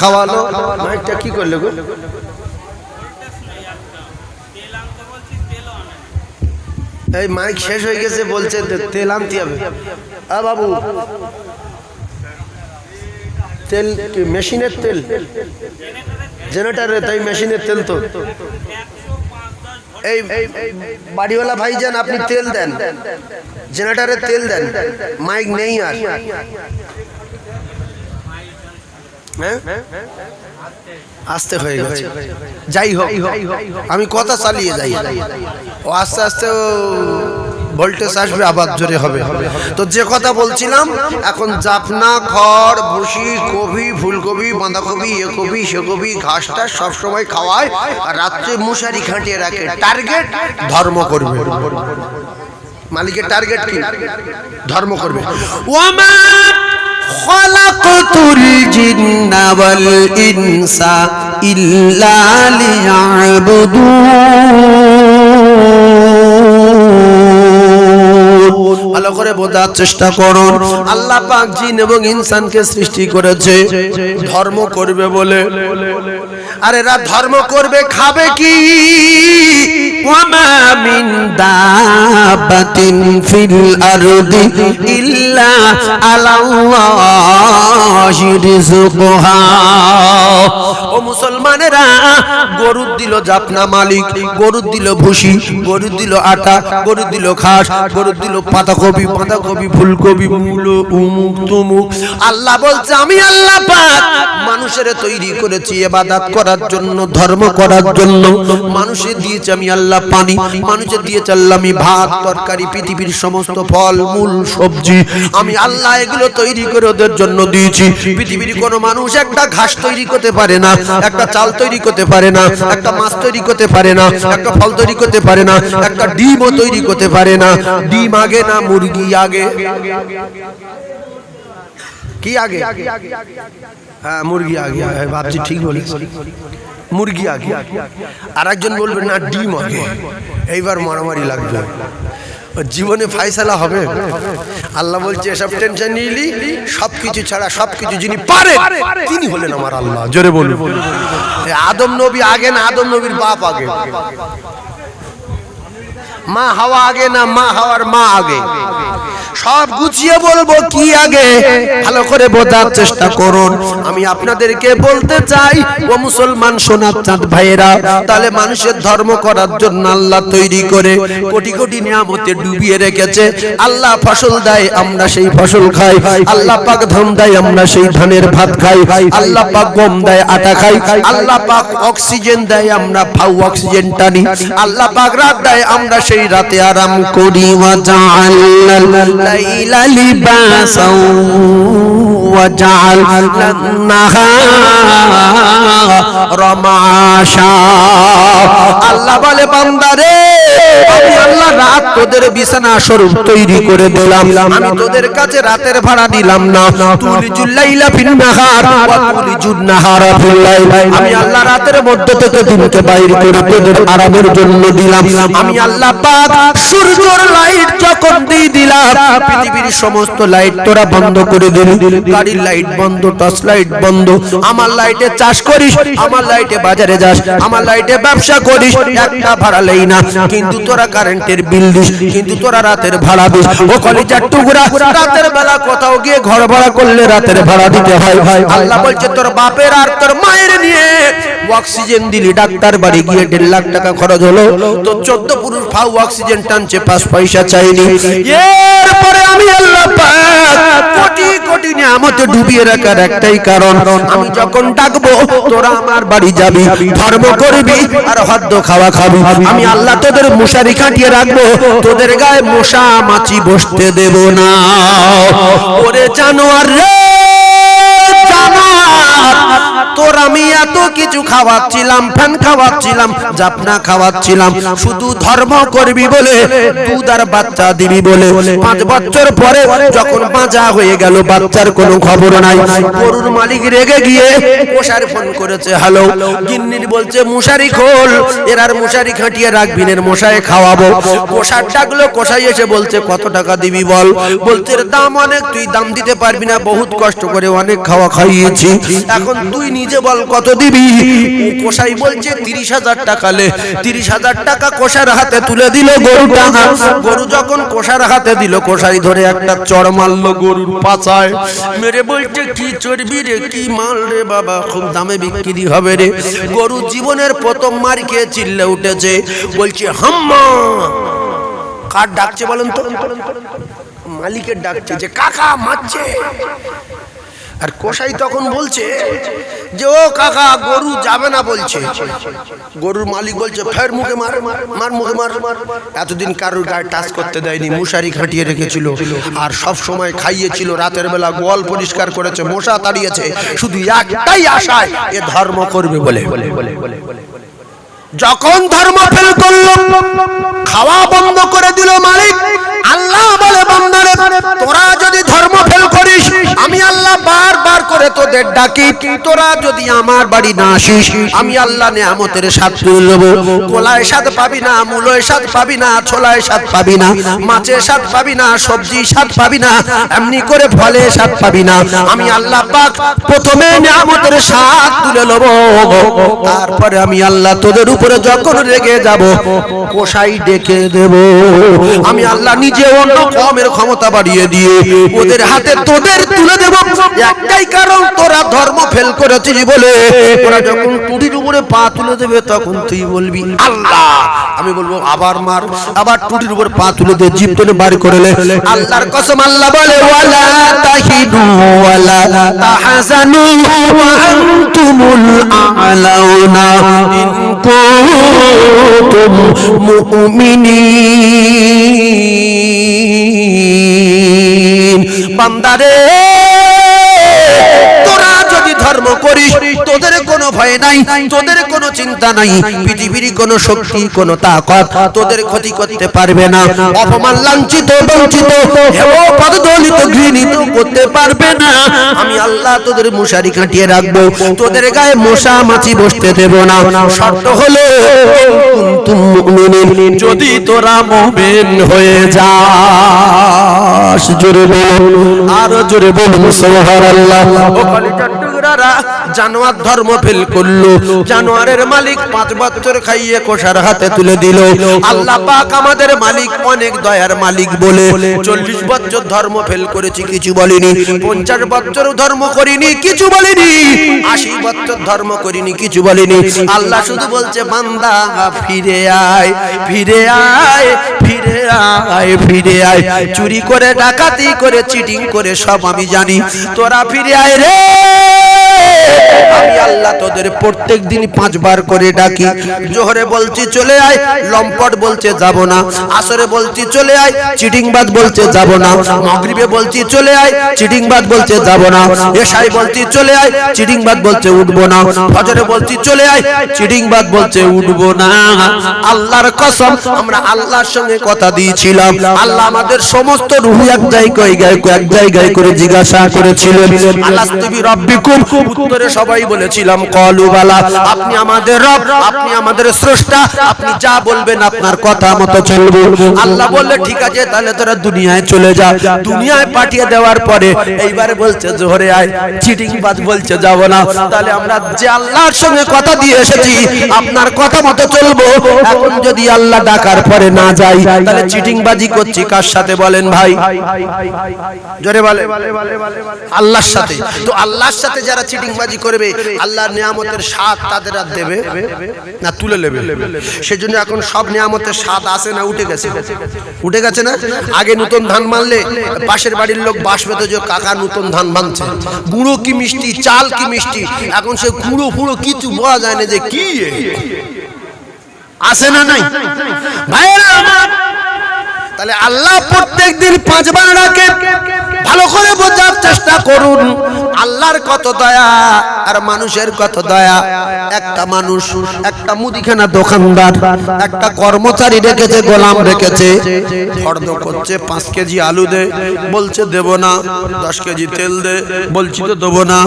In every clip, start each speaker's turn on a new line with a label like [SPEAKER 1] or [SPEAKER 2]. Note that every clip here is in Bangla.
[SPEAKER 1] খাওয়ালো। মাইকটা কি এই মাইক শেষ হয়ে গেছে, বলছে তেল আনতে হবে। তেল মেশিনের তেল? জেনারেটারে তাই মেশিনের তেল তো। এই বাড়িওয়ালা ভাইজান, আপনি তেল দেন। জেনারেটারে তেল দেন। মাইক নেই আর। আস্তে হয়ে গেছে। যাই হোক আমি কথা চালিয়ে যাই। ও আস্তে আস্তে ভোল্টেজ আসবে আবার জোরে হবে। তো যে কথা বলছিলাম এখন জাপনা খড় ভুসি কবি ফুলকপি বাঁধাকপি এ কবি সে কবি ঘাসটা সবসময় খাওয়ায় আর রাত্রে মশারি খাটিয়ে রাখে। টার্গেট ধর্ম করবে। মালিকের টার্গেট কি? ধর্ম করবে। খলাকতুল জিন্না ওয়াল ইনসা ইল্লা লিয়াবুদুন। ভালো করে বোঝার চেষ্টা করুন। আল্লাহ পাক জিন এবং ইনসানকে সৃষ্টি করেছে। ধর্ম করবে বলে। আর এরা ধর্ম করবে, খাবে কি? ওয়ামা মিন দাবাতিন ফিল আরদি ইল্লা আলাল্লাহি রিজকুহা ও মুসলমানেরা গরুর দিল জাপনা মালিক গরুর দিল ভুসি গরুর দিল আটা গরুর দিল ঘাস গরুর দিল পাতাকপি পাতাকপি ফুলকপি মূলো, উমুক, তুমুক। আল্লাহ বলছে, আমি আল্লাহ পাক মানুষের তৈরি করেছি এবাদাত করার জন্য, ধর্ম করার জন্য। মানুষের দিয়েছে আমি আল্লাহ পানি মানুষের দিয়েছে আল্লাহ আমি ভাত, তরকারি, পৃথিবীর সমস্ত ফল, মূল, সবজি। আমি আল্লাহ এগুলো তৈরি করে ওদের জন্য দিয়েছি। পৃথিবীর কোনো মানুষ একটা ঘাস তৈরি করতে পারে না, একটা চাল তৈরি করতে পারে না, একটা মাছ তৈরি করতে পারে না, একটা ফল তৈরি করতে পারে না, একটা ডিমও তৈরি করতে পারে না। ডিম আগে না মুরগি আগে? কি আগে? হ্যাঁ মুরগি আগে। হ্যাঁ, ভাবছি ঠিক বলি মুরগি আগে। আর একজন বলবে না ডিম আগে। এইবার মারামারি লাগবে। জীবনে ফাইসালা হবে। আল্লাহ বলছে এসব টেনশন নিলি সব কিছু ছাড়া সব কিছু যিনি পারে তিনি হলেন আমার আল্লাহ। জোরে বলুন। আদম নবী আগে না আদম নবীর বাপ আগে? মা হাওয়া আগে না মা হাওয়ার মা আগে সব গুছিয়ে বলব কি আগে? ভালো করে বোঝার চেষ্টা করুন। আমি আপনাদেরকে বলতে চাই, ও মুসলমান সোনার চাঁদ ভাইয়েরা, তাহলে মানুষের ধর্ম করার জন্য আল্লাহ তৈরি করে কোটি কোটি নিয়ামতে ডুবিয়ে রেখেছে। আল্লাহ ফসল দেয়, আমরা সেই ফসল খাই। আল্লাহ পাক ধান দেয়, আমরা সেই ধানের ভাত খাই। আল্লাহ পাক গম দেয়, আটা খাই। আল্লাহ পাক অক্সিজেন দেয়, আমরা ফাউ অক্সিজেন টানি আল্লাহ পাক রাত দেয়, আমরা সেই রাতে আরাম করি। ওয়া জাআলনাল লিবাসাও ওয়া জাআলনান নাহারা মাশা আল্লাহ বলে বান্দারে আরামের জন্য দিলাম। আমি আল্লাহ সূর্যের লাইট যখন দিয়ে দিলাম, পৃথিবীর সমস্ত লাইট তোরা বন্ধ করে দিলি। গাড়ির লাইট বন্ধ, টর্চ লাইট বন্ধ। আমার লাইটে চাষ করিস, আমার লাইটে বাজারে যাস, আমার লাইটে ব্যবসা করিস, একটা ভাড়া না। কিন্তু তোরা কারেন্টের বিল দিস কিন্তু তোরা রাতের ভাড়া দিস। ও কলিজার টুকরা রাতের বেলা কোথাও গিয়ে ঘর ভাড়া করলে রাতের ভাড়া দিতে হয়। আল্লাহ বলছে তোর বাপের আর তোর মায়ের নিয়ে অক্সিজেন দিলি, ডাক্তার বাড়ি গিয়ে দেড় লাখ টাকা খরচ হলো। তো চোদ্দ পুরুষ ফাউ অক্সিজেন টানছে, পাঁচ পয়সা চাইনি এরপরে আমি কোটি কোটি নিয়ামতে ডুবিয়ে রাখার একটাই কারণ, আমি যখন ডাকবো, তোরা আমার বাড়ি যাবি, ধর্ম করবি আর খাওয়া খাবি। আমি আল্লাহ তোদের মশারি কাটিয়ে রাখব, তোদের গায়ে মশা মাছি বসতে দেব না। ওরে জানোয়ার রে, জানোয়ার, তোর আমি এত কিছু খাওয়াচ্ছিলাম, ফ্যান খাওয়াচ্ছিলাম জাপনা খাওয়াচ্ছিলাম। শুধু ধর্ম করবি বলে, দুধ আর বাচ্চা দিবি বলে। পাঁচ বছর পরে যখন বাঁচা হয়ে গেল, বাচ্চার কোনো খবর নাই। গরুর মালিক রেগে গিয়ে মশার ফোন করেছে, হ্যালো। গিন্নির বলছে, মশারি খোল, এর আর মশারি খাটিয়ে মশাই খাওয়াবো। কোষার ডাকলো কোষাই এসে বলছে, কত টাকা দিবি বল? বলছে দাম অনেক, তুই দাম দিতে পারবি না, বহুত কষ্ট করে অনেক খাওয়া খাইয়েছি। এখন তুই নিজে বল কত দিবি। কোষাই বলছে, তিরিশ হাজার টাকা লে। তিরিশ হাজার টাকা কোষার হাতে তুলে দিল গরু যখন কোষার হাতে দিল কোষাই ধরে একটা মারলো গরুর পাছায়। মেরে বলছে, কি চর্বি রে, কি মাল রে বাবা, খুব দামে বিক্রি হবে রে। গরু জীবনের প্রথম মার খেয়ে চিল্লে উঠেছে। বলছে, হাম্মা! কার ডাকছে বলেন তো? মালিকের ডাকছে যে, কাকা, মারছে। আর কোষাই তখন বলছে যে, ও কাকা, গরু যাবে না, বলছে। গরুর মালিক বলছে, ফের মুখে মার মার মুখে মার। এতদিন কারুর গায়ে টাচ করতে দেয়নি, মশারি খাটিয়ে রেখেছিল আর সব সময় খাইয়েছিল। রাতের বেলা গোয়াল পরিষ্কার করেছে, মশা তাড়িয়েছে, শুধু একটাই আশায় এ ধর্ম করবে বলে বলে বলে বলে। যখন ধর্ম ফেল করল, খাওয়া বন্ধ করে দিল মালিক। আল্লাহ বলে বন্ধনে তোরা যদি ধর্ম ফেল করিস, আমি আল্লাহ বারবার করে তোদের ডাকি, তোরা যদি আমার বাড়ি না আসিস, আমি আল্লাহ নেয়ামতের স্বাদ তুলে নেব। কোলায় স্বাদ পাবি না, মূলয় স্বাদ পাবি না, ছোলায় স্বাদ পাবি না, মাছের স্বাদ পাবি না সবজি স্বাদ পাবি না, এমনি করে ফলে স্বাদ পাবি না। আমি আল্লাহ পাক প্রথমে নেয়ামতের স্বাদ তুলে নেব। তারপরে আমি আল্লাহ তোদের উপরে যখন রেগে যাব, কোষাই ডেকে দেব। আমি আল্লাহ নিজে অন্য কমের ক্ষমতা বাড়িয়ে দিয়ে ওদের হাতে তোদের তুলে দেব। একটাই কারণ, তোরা ধর্ম ফেল করেছিস বলে। তোরা যখন টুটির উপরে পা তুলে দেবে, তখন তুই বলবি, আল্লাহ! আমি বলব, আবার মার। আবার টুটির উপর পা তুলে দে জিপ তুলে বার করে লে আল্লাহর কসম আল্লাহ বলে, ওয়ালা তাহিনু ওয়ালা তাহজানু ওয়া আনতুমুল আ'লাউনা। ইন কুনতুম মুমিনিন। বান্দারে ধর্ম করিস তোদের কোনো ভয় নাই, তোদের কোনো চিন্তা নাই, পৃথিবীর কোনো শক্তি, কোনো তাকত তোদের ক্ষতি করতে পারবে না, অপমান লাঞ্ছিত, বঞ্চিত, হেও পদদলিত, ঘৃণিত করতে পারবে না। আমি আল্লাহ তোদের মশারি কাটিয়ে রাখব, তোদের গায়ে মশা মাছি বসতে দেব না। শর্ত হলো যদি তোরা মুমিন হয়ে যাস, জোরে বলুন, আরও জোরে বলুন, সুবহানাল্লাহ। ও কলিজার টুকরারা জানোয়ার ধর্ম ফেল করল। জানোয়ারের মালিক পাঁচ বছর খাইয়ে কোষার হাতে তুলে দিল। আল্লাহ পাক আমাদের মালিক অনেক দয়ার মালিক বলে। চল্লিশ বছর ধর্ম ফেল করেছি, কিছু বলিনি। পঞ্চাশ বছর ধর্ম করিনি, কিছু বলিনি। আশি বছর ধর্ম করিনি, কিছু বলিনি। আল্লাহ শুধু বলছে, বান্দা, ফিরে আয় ফিরে আয় ফিরে আয় ফিরে আয়। চুরি করে, ডাকাতি করে, চিটিং করে, সব আমি জানি। তোরা ফিরে আয় রে। আমি আল্লাহ তোদের প্রত্যেক দিন পাঁচবার করে ডাকি। জোহরে বলছি, চলে আয়। লম্পট বলছে, যাব না। আসরে বলছি, চলে আয়। চিটিংবাদ বলছে, যাব না। মগরিবে বলছি, চলে আয়। চিটিংবাদ বলছে, যাব না। এশাই বলছি, চলে আয়। চিটিংবাদ বলছে, উঠবো না। ফজরে বলছি, চলে আয়। চিটিংবাদ বলছে, উঠবো না। আল্লাহর কসম, আমরা আল্লাহর সঙ্গে কথা দিয়েছিলাম। আল্লাহ আমাদের সমস্ত রুহু এক জায়গায় এক জায়গায় করে জিজ্ঞাসা করেছিলেন। আল্লাহ রব্বিকুম, উত্তরে সবাই বলেছিলাম, কলু বালা, আপনি আমাদের রব, আপনি আমাদের স্রষ্টা, আপনি যা বলবেন আপনার কথা মতো চলবো। আল্লাহ বললে, ঠিক আছে, তাহলে তোরা দুনিয়ায় চলে যা। দুনিয়ায় পাঠিয়ে দেওয়ার পরে এইবারে বলছে, জোহরে আয়, চিটিং বাজ বলছে, যাব না। তাহলে আমরা যে আল্লাহর সঙ্গে কথা দিয়ে এসেছি, আপনার কথা মতো চলবো। এখন যদি আল্লাহ ডাকার পরে না যাই, তাহলে চিটিং বাজি করছি কার সাথে বলেন ভাই? জোরে বলে। আল্লাহর সাথে। তো আল্লাহর সাথে যারা চিটিংবাজি করবে, আল্লাহর নিয়ামতের স্বাদ তাদের আর দেবে না, তুলে নেবে। সেজন্য এখন সব নিয়ামতের স্বাদ আসে না, উঠে গেছে। উঠে গেছে না? আগে নতুন ধান মানলে পাশের বাড়ির লোক বাস পেত যে কাকা নতুন ধান মানছে গুঁড়ো কি মিষ্টি, চাল কি মিষ্টি? এখন সে গুঁড়ো ফুড়ো কিছু বলা যায় না যে কি? আসে না নাই? তাহলে আল্লাহ প্রত্যেক দিন পাঁচবার ডাকে। ভালো করে বোঝার চেষ্টা করুন। আল্লাহর কত দয়া, আর মানুষের কত দয়া। একটা মানুষ, একটা মুদিখানা দোকানদার, একটা কর্মচারী রেখেছে গোলাম রেখেছে ফর্দ করছে, পাঁচ কেজি আলু দে, বলছে, দেব না। দশ কেজি তেল দে, বলছি, তো দেবো না।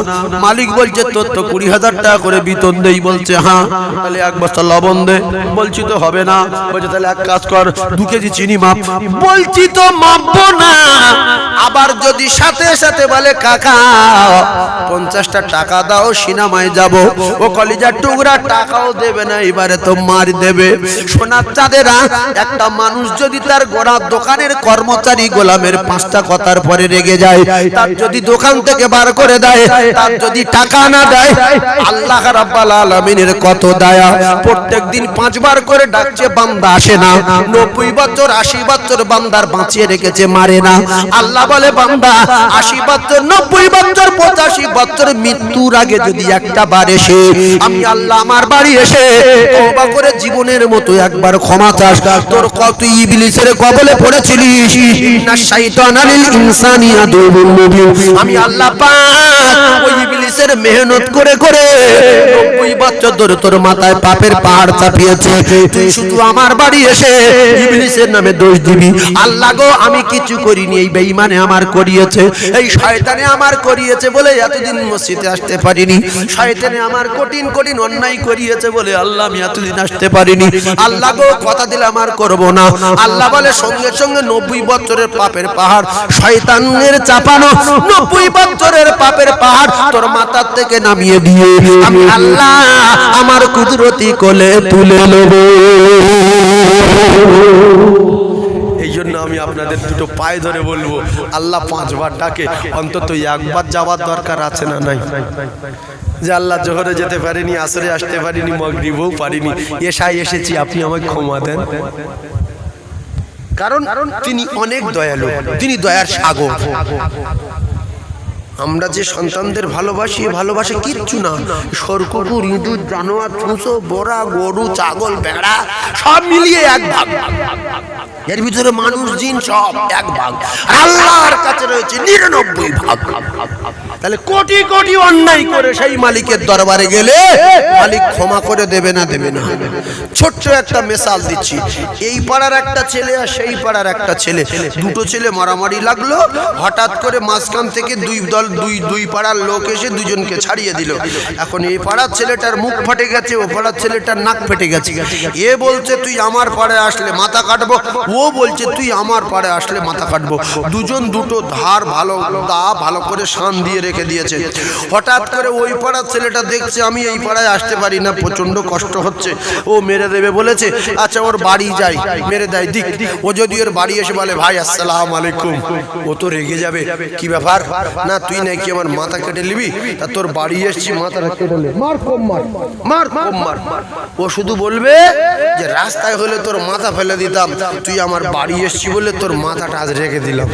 [SPEAKER 1] মালিক বলছে, তোর তো কুড়ি হাজার টাকা করে বেতন দেই। বলছে হ্যাঁ। তাহলে এক বস্তা লবণ দে। বলছি, তো হবে না। বলছে, তাহলে এক কাজ কর, দু কেজি চিনি মাপ। বলছি, তো মাপবো না। আবার যদি সাথে সাথে বলে, কাকা, পঞ্চাশটা টাকা দাও, সিনেমায় যাব। ও কলিজার টুকরা টাকাও দেবে না, এবারে তো মার দেবে। সোনার চাঁদেরা, একটা মানুষ যদি তার গোড়া দোকানের কর্মচারী গোলামের পাঁচটা কথার পরে রেগে যায়, তার যদি দোকান থেকে বার করে দেয়, তার যদি টাকা না দেয়, আল্লাহ রাব্বাল আলামিনের কত দয়া। প্রত্যেক দিন পাঁচবার করে ডাকছে, বান্দা আসে না। নব্বই বছর, আশি বছর বান্দার বাঁচিয়ে রেখেছে, মারে না। আল্লাহ বলে, বান্দা আশি বছর, নব্বই বছর, পঁচাশি বছর মৃত্যুর আগে যদি একটা বার এসে আমি আল্লাহ আমার বাড়ি এসে করে জীবনের মতো একবার ক্ষমা চাস। তোর কত ইবলিসের কবলে পড়েছিলিস? ইন্নাশ শাইতানা লিল ইনসানি আদুবুল মুবিন। আমি আল্লাহ পাক ওই মেহনত করে করে 90 বছর ধরে তোর মাথায় পাপের পাহাড় চাপিয়েছে। তুই শুধু আমার বাড়ি এসে নামে দোষ দিবি। আল্লাহ গো, আমি কিছু করিনি, এই বেঈমানে আমার করিয়েছে। এই শয়তানে আমার করিয়েছে বলে এতদিন মসজিদে আসতে পারিনি। শয়তানে আমার কঠিন কঠিন অন্যায় করিয়েছে বলে আল্লাহ আমি এতদিন আসতে পারিনি। আল্লাহ গো, কথা দিলে আমার করব না। আল্লাহ বলে, সঙ্গে সঙ্গে নব্বই বছরের পাপের পাহাড়। শয়তানের চাপানো নব্বই বছরের পাপের পাহাড় তোর মাথার থেকে নামিয়ে দিয়ে আমি আল্লাহ আমার কুদরতি কোলে তুলে নেব।
[SPEAKER 2] জন্য আমি আপনাদের দুটো পায়ে ধরে বলব, আল্লাহ পাঁচবার ডাকে, অন্তত একবার যাওয়ার দরকার আছে না নাই? যে আল্লাহ জোহরে যেতে পারিনি, আসরে আসতে পারিনি, মগরিবও পারিনি এসাই এসেছি, আপনি আমাকে ক্ষমা দেন।
[SPEAKER 1] কারণ তিনি অনেক দয়ালু, তিনি দয়ার সাগর। আমরা যে সন্তানদের ভালোবাসি ভালোবাসা কিচ্ছু না। সরকুকুর ইঁদুর, জানোয়ার, ছুঁচো বোরা গরু, ছাগল, ভেড়া, সব মিলিয়ে এক ভাগ এর ভিতরে মানুষ জিন সব এক ভাগ। আল্লাহর কাছে রয়েছে নিরানব্বই ভাগ। তাহলে কোটি কোটি অন্যায় করে সেই মালিকের দরবারে গেলে মালিক ক্ষমা করে দেবে না দেবে না। ছোট্ট একটা মেসাল দিচ্ছি। এই পাড়ার একটা ছেলে আর সেই পাড়ার একটা ছেলে। দুটো ছেলে মারামারি লাগল, হঠাৎ করে মাঝখান থেকে দুই দল, দুই দুই পাড়ার লোক এসে দুজনকে ছাড়িয়ে দিল। এখন এই পাড়ার ছেলেটার মুখ ফাটে গেছে, ও পাড়ার ছেলেটার নাক ফেটে গেছে। এ বলছে, তুই আমার পাড়ে আসলে মাথা কাটবো? ও বলছে, তুই আমার পাড়ে আসলে মাথা কাটবো। দুজন দুটো ধার ভালো, দা ভালো করে শান দিয়ে রেখে দিয়েছে হঠাৎ করে ওই পাড়ার ছেলেটা দেখছে, আমি এই পাড়ায় আসতে পারি না প্রচণ্ড কষ্ট হচ্ছে। ও মেরে দেবে বলেছে আচ্ছা ওর বাড়ি যাই, মেরে দেয়, দিক। ও যদি ওর বাড়ি এসে বলে, ভাই, আসসালাম আলাইকুম। ও তো রেগে যাবে। কি ব্যাপার? না, তুই নাকি আমার মাথা কেটে নিবি? তা তোর বাড়ি এসছি মাথা কেটে মার কম মার মার কম মার ও শুধু বলবে যে, রাস্তায় হলে তোর মাথা ফেলে দিতাম, তুই আমার বাড়ি এসছি বলে তোর মাথাটা আজ রেখে দিলাম।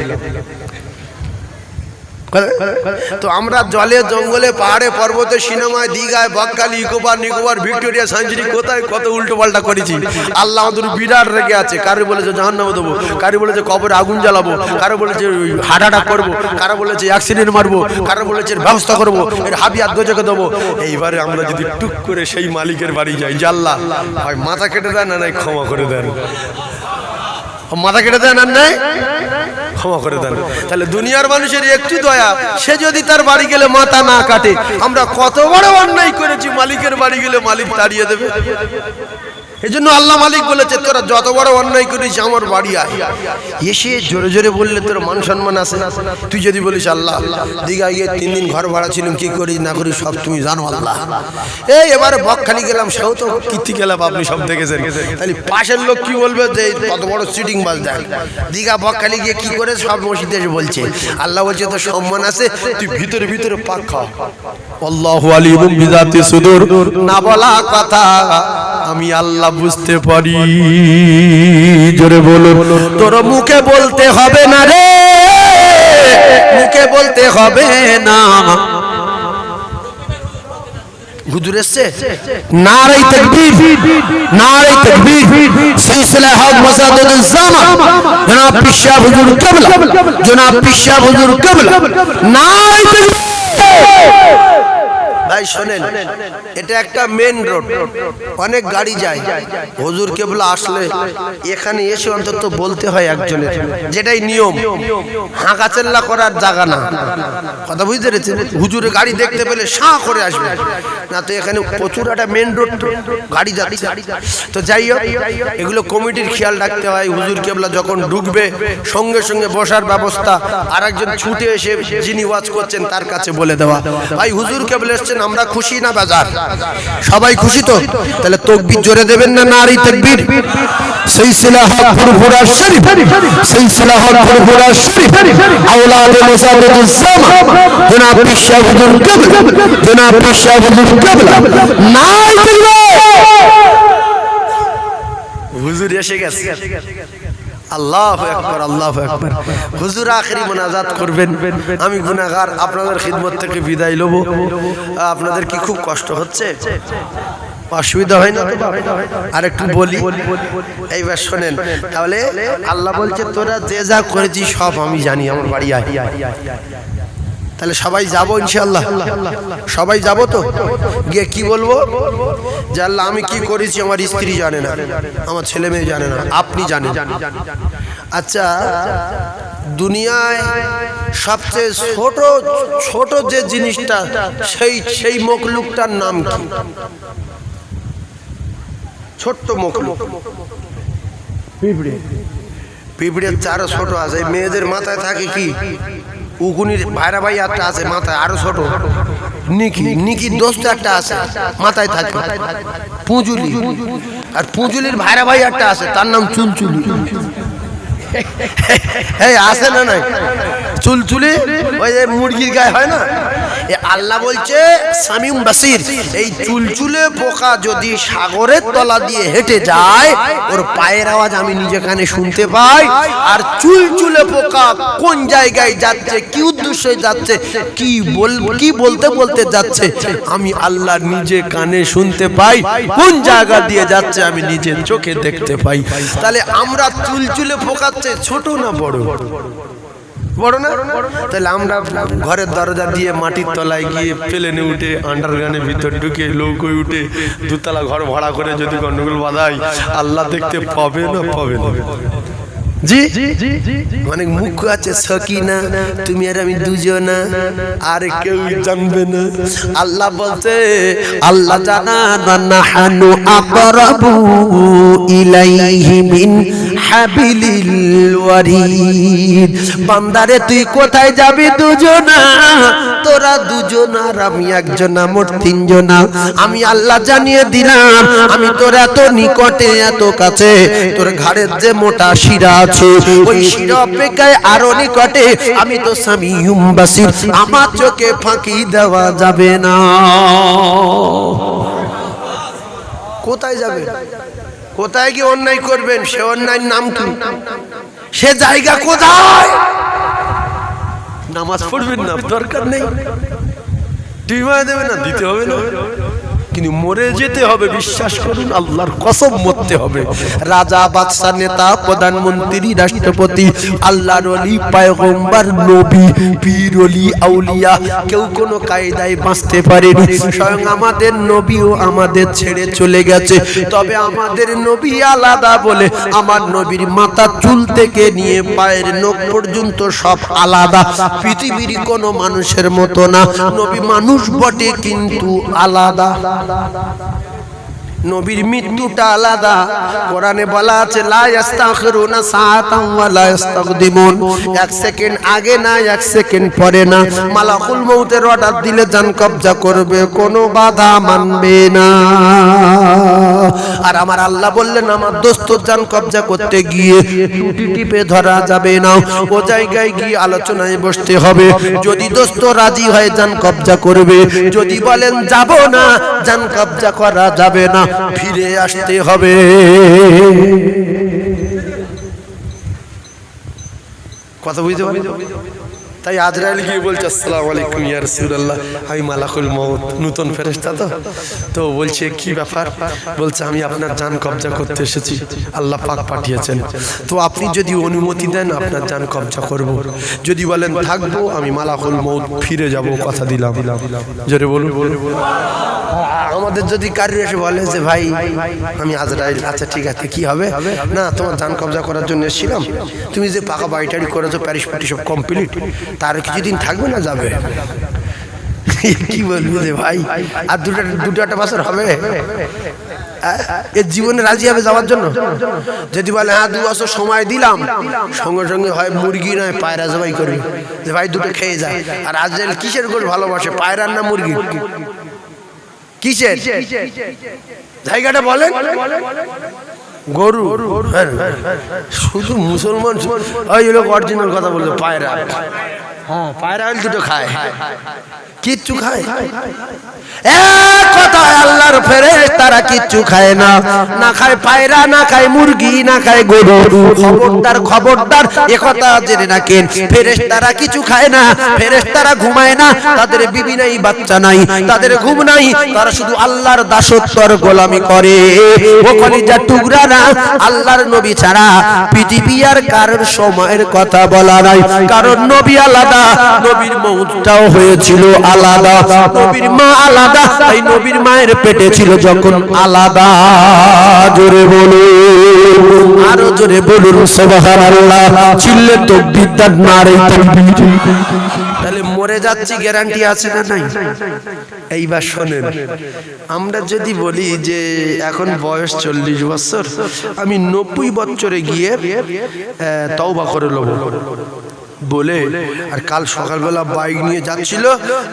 [SPEAKER 1] তো আমরা জলে জঙ্গলে, পাহাড়ে, পর্বতে, সিনেমায়, দীঘায়, বকখালি ইকোবার নিকোবার, ভিক্টোরিয়া, সেঞ্চুরি, কোথায় কত উল্টো পাল্টা করেছি? আল্লাহ আমাদের বিরাট রেগে আছে। কারও বলেছে জাহান দেবো, কারও বলেছে কবরে আগুন জ্বালাবো, কারও বলেছে হার্ট অ্যাটাক করব, কারও বলেছে অ্যাক্সিডেন্ট মারবো, কারও বলেছে ব্যবস্থা করব, এর হাবি দোজকে দেবো। এইবারে আমরা যদি টুক করে সেই মালিকের বাড়ি যাই, জাল্লা। মাথা কেটে দেন না নাই? ক্ষমা করে দেন। মাথা কেটে দেন আর নাই? ক্ষমা করে দেন। তাহলে দুনিয়ার মানুষের একটু দয়া সে যদি তার বাড়ি গেলে মাথা না কাটে আমরা কত বড় অন্যায় করেছি মালিকের বাড়ি গেলে মালিক তাড়িয়ে দেবে। এই জন্য আল্লাহ মালিক বলেছে তোরা যত বড় অন্যায় করিস, আমার বাড়ি আয়। এসে জোরে জোরে বললে, তোর মান সম্মান আছে তুই যদি বলিস, আল্লাহ, দীঘা গিয়ে তিন দিন ঘর ভাড়া ছিলাম, কি করি না করি সব তুমি জানো, আল্লাহ। এই, এবারে বকখালি গেলাম, সেও তো কীর্তি গেলাম, আপনি সব দেখেছেন। তাহলে পাশের লোক কি বলবে যে, কত বড় সিটিং বাস দেখ। দীঘা বকখালি গিয়ে কি করে সব মসজিদে বলছে, আল্লাহ বলছে তোর সম্মান আছে, তুই ভিতরে ভিতরে পাক খা। আল্লাহু আলিমুম বিজাতি সুদূর। না বলা কথা আমি আল্লাহ বুঝতে পারি। জোরে বলো তোর মুখে বলতে হবে না রে মুখে বলতে হবে না।
[SPEAKER 2] হুজুর এসছে?
[SPEAKER 1] নারাই তাকবীর নারাই তাকবীর। সিলসিলা হক মাসাদুল জামা। জনাব পিশা হুজুর কিবলা জনাব পিশা হুজুর কিবলা। নারাই তাকবীর। Ei!
[SPEAKER 2] ভাই, শোনেন, এটা একটা মেন রোড অনেক গাড়ি যায়। হুজুর কেবল আসলে এখানে এসে অন্তত বলতে হয় একজনের, যেটাই নিয়ম। হাঁকাচেল্লা করার জায়গা না। কথা বুঝতে পেরেছেন? হুজুরের গাড়ি দেখতে পেলে সাঁ করে আসবে। না তো এখানে প্রচুর একটা মেন রোড গাড়ি যাচ্ছে। তো যাই হোক, এগুলো কমিটির খেয়াল রাখতে হয়। হুজুর কেবলা যখন ঢুকবে, সঙ্গে সঙ্গে বসার ব্যবস্থা আর একজন ছুটে এসে যিনি ওয়াজ করছেন তার কাছে বলে দেওয়া। ভাই, হুজুর কেবল এসছেন আমরা খুশি না বাজার?
[SPEAKER 1] সবাই খুশি তো? তাহলে তকবীর জোরে দেবেন না নারী তাকবীর? সিলসিলা হক ফুরফুরা শরীফ। হক ফুরফুরা শরীফ। আওলাদ জনাব কিবলা। জনাব কিবলা। নারাই তাকবীর
[SPEAKER 2] হুজুর এসে গেছে। আল্লাহ একবার আল্লাহ একবার হুজুর আখরি মোনাজাত করবেন। আমি গুনাগার আপনাদের খিদমত থেকে বিদায় লব আপনাদের কি খুব কষ্ট হচ্ছে? অসুবিধা হয় না আর একটু বলি। এইবার শোনেন, তাহলে আল্লাহ বলছে, তোরা যে যা করেছিস সব আমি জানি, আমার বাড়ি আয়। তাহলে সবাই যাব ইনশাল্লাহ সবাই যাব তো? গিয়ে কি বলব? যে আল্লাহ আমি কি করেছি আমার স্ত্রী জানে না আমার ছেলে মেয়ে জানে না আপনি জানেন। আচ্ছা দুনিয়ায় সবচেয়ে ছোট ছোট যে জিনিসটা সেই সেই মকলুকটার নাম কি? ছোট্ট মকলুক পিঁপড়ে। পিঁপড়ের চারও ছোট আছে এই মেয়েদের মাথায় থাকে কি? উকুনির ভাইরা ভাই একটা আছে, মাথায় আরও ছোট। নিকি নিকির দোস্ত একটা আছে, মাথায় থাকে পুঁজুলি। আর পুঁজুলির ভাইরা ভাই একটা আছে, তার নাম চুলচুলি। আছে না নাই? চুলচুলি? ওই যে মুরগির গায়ে হয় না? আল্লাহ বলছে সামিম বাসির, এই চুলচুলে পোকা যদি সাগরের তলা দিয়ে হেঁটে যায়, ওর পায়ের আওয়াজ আমি নিজে কানে শুনতে পাই। আর চুলচুলে পোকা কোন জায়গায় যাচ্ছে, কি উদ্দেশ্যে যাচ্ছে, কি বল, কি বলতে বলতে যাচ্ছে, আমি আল্লাহ নিজে কানে শুনতে পাই। কোন জায়গা দিয়ে যাচ্ছে, আমি নিজের চোখে দেখতে পাই। তাহলে আমরা চুলচুলে পোকাচ্ছে, ছোট না বড়? বড় না? তাহলে আমরা ঘরের দরজা দিয়ে মাটির তলায় গিয়ে প্লেনে উঠে আন্ডারগ্রাউন্ডের ভিতর ঢুকে লৌকোয় উঠে দুতলা ঘর ভাড়া করে যদি গন্ডগোল বাঁধাই আল্লাহ দেখতে পাবে না পাবে না? জি? অনেক মুখ আছে সকিনা তুমি আর আমি দুজনা আর কেউ জানবে না। আল্লাহ বলছে
[SPEAKER 1] আল্লাহ জানান নাহানু আকরাবু ইলাইহি মিন হাবিলিল বান্দারে, তুই কোথায় যাবি দুজনা? তোরা দুজন আর আমি একজন, মোট তিনজনা। আমি আল্লাহ জানিয়ে দিলাম, আমি তোর এত নিকটে, এত কাছে। তোর ঘাড়ের যে মোটা শিরা আছে, ওই শিরা অপেক্ষায় আরও নিকটে আমি তো সামিউম বাসির আমার চোখে ফাঁকি দেওয়া যাবে না।
[SPEAKER 2] কোথায় যাবে? কোথায় গিয়ে অন্যায় করবেন? সে অন্যায় নাম কি? সে জায়গা কোথায়? নামাজ পড়বেন না দরকার নেই। টিমায় দেবে না, দিতে হবে না। কিন্তু মরে যেতে হবে, বিশ্বাস করুন, আল্লাহর কসম মরতে হবে।
[SPEAKER 1] রাজা বাদশা নেতা, প্রধানমন্ত্রী, রাষ্ট্রপতি, আল্লাহর অলি পয়গম্বর, নবী, পীর অলি আউলিয়া, কেউ কোনো কায়দায় বাঁচতে পারেনি। স্বয়ং আমাদের নবীও আমাদের ছেড়ে চলে গেছে। তবে আমাদের নবী আলাদা বলে আমার নবীর মাথা চুল থেকে নিয়ে পায়ের নখ পর্যন্ত সব আলাদা। পৃথিবীর কোনো মানুষের মতো না। নবী মানুষ বটে, কিন্তু আলাদা। да да নবীর মৃত্যুটা আলাদা। কোরআনে বলা আছে, লা ইস্তাখিরুনা সাআতান ওয়া লা এক সেকেন্ড আগে না, এক সেকেন্ড পরে না। মালাকুল মউতের অর্ডার দিলে জান কবজা করবে, কোনো বাধা মানবে না। আর আমার আল্লাহ বললেন, আমার দোস্ত জান কবজা করতে গিয়ে টুটি টিপে ধরা যাবে না। ও জায়গায় গিয়ে আলোচনায় বসতে হবে। যদি দোস্ত রাজি হয় জান কবজা করবে। যদি বলেন, যাব না জান কবজা করা যাবে না। ফিরে আসতে হবে।
[SPEAKER 2] কথা বুঝতে পারি তাই আজরাইল গিয়ে বলছে, আসসালামু আলাইকুম ইয়া রাসূলুল্লাহ, আমি মালাকুল মউত, নতুন ফেরেশতা তো। তো বলছে, কি ব্যাপার? বলছে, আমি আপনার জান কবজা করতে এসেছি, আল্লাহ পাক পাঠিয়েছেন। তো আপনি যদি অনুমতি দেন, আপনার জান কবজা করব। যদি বলেন, থাকব, আমি মালাকুল মউত ফিরে যাব, কথা দিলাম। জোরে বলুন। আমাদের যদি কারোর এসে বলে যে, ভাই, আমি আজরাইল আচ্ছা ঠিক আছে, কি হবে? না, তোমার ধান কবজা করার জন্য এসেছিলাম। তুমি যে পাকা বাড়িটাড়ি করেছ প্যারিস প্যাটি সব কমপ্লিট তার কিছুদিন থাকবে না যাবে। কি বলবি রে ভাই? আর দুটো দুটো একটা বছর হবে। এর জীবনে রাজি হবে যাওয়ার জন্য? যদি বলে হ্যাঁ দু বছর সময় দিলাম। সঙ্গে সঙ্গে হয়, মুরগি নয়, পায়রা জবাই করবি। যে ভাই, দুটো খেয়ে যায় আর আজরাইল কিসের করে ভালোবাসে? পায়রার না মুরগি কিসের? জায়গাটা বলেন। গরু। হ্যাঁ, শুধু মুসলমান ওই লোক অরিজিনাল কথা বলল পায়রা। হ্যাঁ পায়রা দুটো খায়। কিচ্ছু খায়?
[SPEAKER 1] এক কথায় আল্লাহর ফেরেশ তারা কিচ্ছু খায় না। না খায় পায়রা না খায় মুরগি না খায় গরু। খবরদার খবরদার একথা জেনে রাখেন। ফেরেশ তারা কিছু খায় না। ফেরেশ তারা ঘুমায় না। তাদের বিবি নাই বাচ্চা নাই। তাদের ঘুম নাই। তারা শুধু আল্লাহর দাসত্বর গোলামি করে। কলিজা টুকরা না আল্লাহর নবী ছাড়া পৃথিবী আর কারোর সময়ের কথা বলা নাই। কারণ নবী আলাদা। নবীর মৌতটাও হয়েছিল আলাদা। নবীর মা আলাদা, তাই নবীর মায়ের পেটে ছিল যখন আলাদা। জোরে বলুন, আরও জোরে বলুন চিল্লে তো বিদ্যার নারে
[SPEAKER 2] তাহলে মরে যাচ্ছি গ্যারান্টি আছে না নাই? এইবার শোনেন, আমরা যদি বলি যে এখন বয়স চল্লিশ বছর, আমি নব্বই বছরে গিয়ে তওবা করে নেব বলে আর কাল সকালবেলা বাইক নিয়ে যাচ্ছিল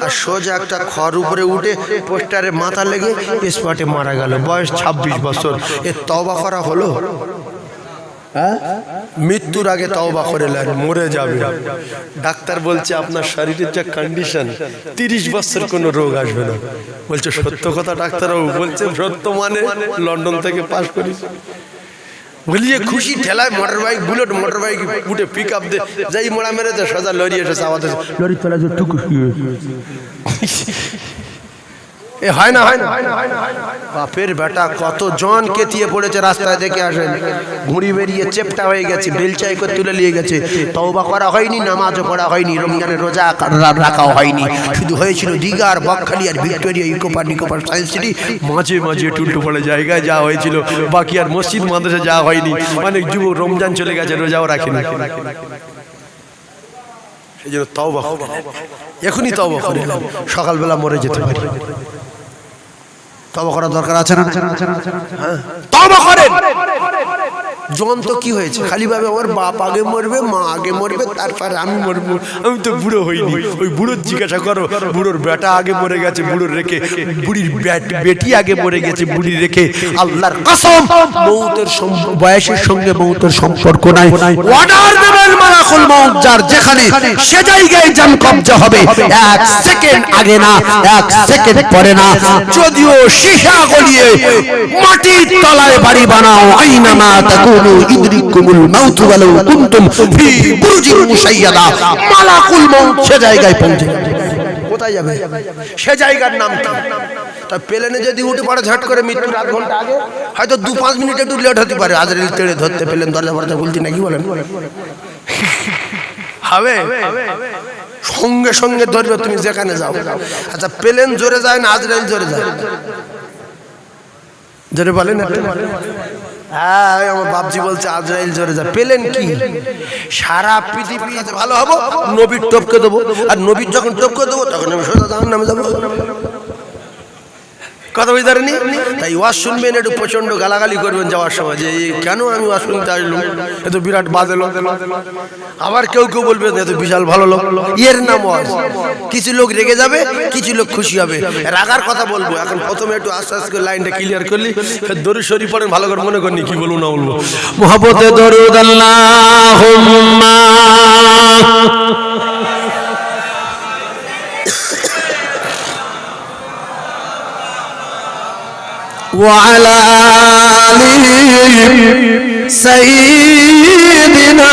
[SPEAKER 2] আর সোজা একটা খড় উপরে উঠে পোস্টারে মাথা লেগে স্পটে মারা গেল। বয়স ছাব্বিশ বছর। এ তওবা করা হলো? মৃত্যুর আগে তওবা করে নেন মরে যাবে। ডাক্তার বলছে আপনার শরীরের যা কন্ডিশন তিরিশ বছর কোনো রোগ আসবে না। বলছে সত্য কথা ডাক্তারবাবু বলছে সত্য মানে লন্ডন থেকে পাশ করি। বলিয়ে খুশি ঠেলায় motor bike bullet motor bike উঠে পিক আপ দে। যাই মোড়া মেরেছে সোজা লরি এসেছে আমাদের। লরি ফেলা যে টুকু এ, হয় না হয় না। বাপের বেটা কত জন কেতিয়ে পড়েছে রাস্তায় দেখে আসেন। ঘুড়ি বেরিয়ে চেপটা হয়ে গেছে, বেলচাই করে তুলে নিয়ে গেছে। তওবা করা হয়নি, নামাজও পড়া হয়নি, রমজানের রোজা রাখাও হয়নি। শুধু হয়েছিল দীঘার, বকখালি আর Victoria eco park Nicco park science city. মাঝে মাঝে টুলটু পড়ে জায়গায় যা হয়েছিল। বাকি আর মসজিদ, মাদ্রাসা যাওয়া হয়নি। অনেক যুবক রমজান চলে গেছে, রোজাও রাখেনি। সেই জন্য তওবা করে। এখনই তওবা করে সকালবেলা মরে যেতে পারি।
[SPEAKER 1] তবা করার দরকার আছে না
[SPEAKER 2] তবা করেন। জন তো কি হয়েছে? খালি ভাবে আমার বাপ আগে মরবে, মা আগে মরবে, তারপর আমি মরবো। আমি তো বুড়ো হইনি। ওই বুড়োর জিজ্ঞাসা করো, বুড়োর বেটা আগে মরে গেছে, বুড়োর রেখে। বুড়ির বেটি আগে মরে গেছে বুড়ি রেখে। আল্লাহর কসম, মৌতের
[SPEAKER 1] বয়সের সঙ্গে মৌতের সম্পর্ক নাই। অর্ডার দেবেন মালাকুল মউত, যার যেখানে সে জায়গায় জান কবজা হবে। এক সেকেন্ড আগে না, এক সেকেন্ড পরে না। যদিও সীসা গলিয়ে মাটির তলায় বাড়ি বানাও আইনা মা তাকুনু ইদরিকুমুল মাউত ওয়ালাউ কুনতুম ফি বুরুজিন মুশাইয়াদা মালাকুল মউত সে জায়গায় পৌঁছে
[SPEAKER 2] কোথায় যাবে? সে জায়গার নাম তা প্লেনে যদি উঠে পড়ে, ঝট করে মৃত্যুর আধ ঘণ্টা আগে, হয়তো দু পাঁচ মিনিট একটু লেট হতে পারে। আজরাইল তেড়ে ধরতে পেলেন দরজা ফরজা বলতে নাকি বলেন? হবে। সঙ্গে সঙ্গে ধরবে, তুমি যেখানে যাও। আচ্ছা প্লেন জোরে যায় না আজরাইল জোরে যায়? জোরে বলেন। হ্যাঁ আমার বাপজি বলছে, আজরাইল জোরে যা। পেলেন কি? সারা পৃথিবীতে ভালো হব, নবীর টপকে দেবো। আর নবীর যখন টপকে দেবো, তখন আমি সোজা জাহান নামে যাব। কথা বুঝতে পারেনি? তাই ওয়াজ শুনবেন, একটু প্রচণ্ড গালাগালি করবেন যাওয়ার সময়, যে কেন আমি ওয়াজ শুনতে আসলাম? এত বিরাট বাজে লোক। আবার কেউ কেউ বলবে এত বিশাল ভালো লোক। এর নাম ওয়াজ। কিছু লোক রেগে যাবে, কিছু লোক খুশি হবে। রাগার কথা বলব। এখন প্রথমে একটু আস্তে আস্তে করে লাইনটা ক্লিয়ার করলি। দড়ি শরীফ পড়েন, ভালো করে মনে করনি কি বলব না বলব।
[SPEAKER 1] মোহাম্মতে দরুদ আল্লাহুম্মা। وعلى آل سيدنا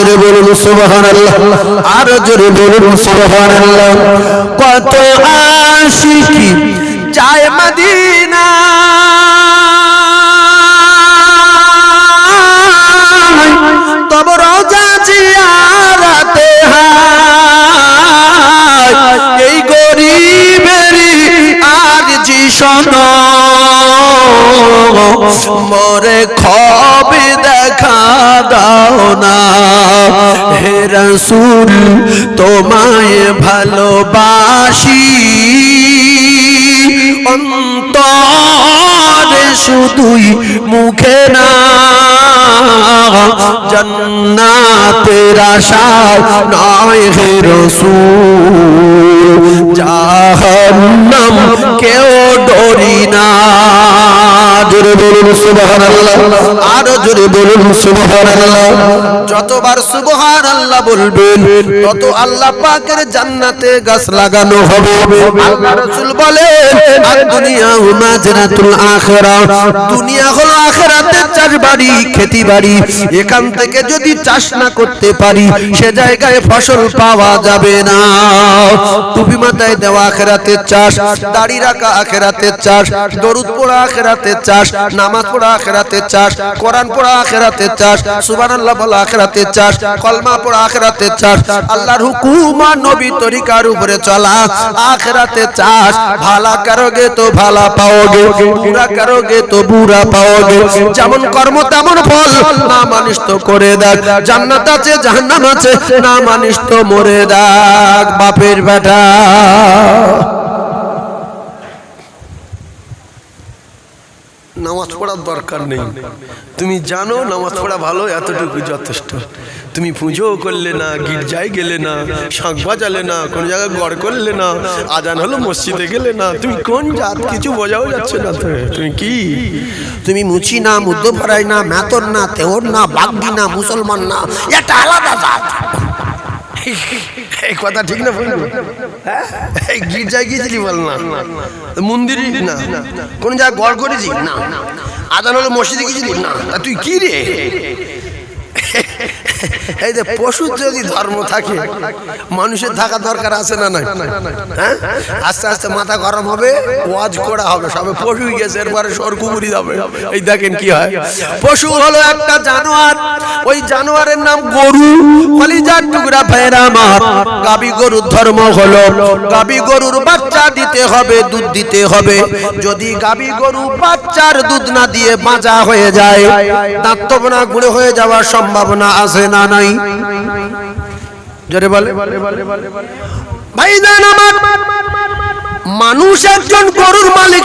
[SPEAKER 1] জোরে বলুন, সুবহানাল্লাহ। আর জোরে বলুন, সুবহানাল্লাহ। কত আশিকি চায় মদিনা। তব রোজা জিয়ারাতে হায়। এই গরিবেরই আর জি শোনো। মরে খবে দেখা দাও না। রসুল তোমায় ভালোবাসি। অন্তরে শুধুই মুখে না, জন্নাতের আশায় নয় হে রসুল। জাহান্নাম কেউ ডরি না। জোরে বলুন সুবহানাল্লাহ, আরও জোরে বলুন সুবহানাল্লাহ। যতবার সুবহানাল্লাহ বলবেন, তত আল্লাহ পাকের জান্নাতে গাছ লাগানো হবে। আল্লাহ রাসূল বলেন আর দুনিয়া মাজরাতুল আখিরা দুনিয়া হলো আখিরাতের চাষ বাড়ি বাড়ি। এখান থেকে যদি চাষ না করতে পারি, সে জায়গায় ফসল পাওয়া যাবে না। টুপি মাথায় দেওয়া আখেরাতের চাষ, দাড়ি রাখা আখেরাতের চাষ, দরুদ আখেরাতের চাষ, নামাজ আখেরাতের চাষ, কোরআন আখেরাতের চাষ বলা আখেরাতের চাষ, কলমা আখেরাতের চাষ, আল্লাহর নবী তরিকার উপরে চলা। আখেরাতের চাষ, ভালা কারোগে তো ভালা পাওগে, বুড়া কারোগে তো বুড়া পাওগে যেমন কর্ম, তেমন ফল। না মানিস তো করে দেখ জান্নাত আছে, জাহান্নাম আছে। না মানিস তো মরে দেখ বাপের বেটা।
[SPEAKER 2] নামাজ পড়ার দরকার নেই। তুমি জানো নামাজ পড়া ভালো, এতটুকু যথেষ্ট। তুমি পুজোও করলে না, গির্জায় গেলে না, শাঁখ বাজালে না, কোন জায়গায় গড় করলে না, আজান হলো মসজিদে গেলে না, তুমি কোন জাত? কিছু বোঝাও যাচ্ছে না তুমি কি?
[SPEAKER 1] তুমি মুচি না মুদ্দপাড়াই না মেতর না তেওর না, বাগদি না, মুসলমান না, এটা আলাদা জাত।
[SPEAKER 2] এই কথা ঠিক না। এই গির্জায় গিয়েছিলি বল না? মন্দিরে? না কোন জায়গায় গড় করেছি না আদান মসজিদে গিয়েছিলি? না। তুই কি রে? এই যে পশুর যদি ধর্ম থাকে মানুষের থাকা দরকার আছে না নাই? হ্যাঁ? আস্তে আস্তে মাথা গরম হবে ওয়াজ করা হবে সবে পশু গেছে এরপরে সর কুকুরি যাবে। এই দেখেন কি হয়।
[SPEAKER 1] পশু হলো একটা জানোয়ার ওই জানোয়ারের নাম গরু। কলিজার টুকরা ভাইরা আমার গাবি গরুর ধর্ম হলো গাবি গরুর বাচ্চা দিতে হবে দুধ দিতে হবে। যদি গাবি গরু বাচ্চার দুধ না দিয়ে বাঁচা হয়ে যায় দাঁতবনা গুঁড়ে হয়ে যাওয়ার সম্ভাবনা আছে না নাই। জোরে বলে। ভাইজান মানুষ একজন গরুর মালিক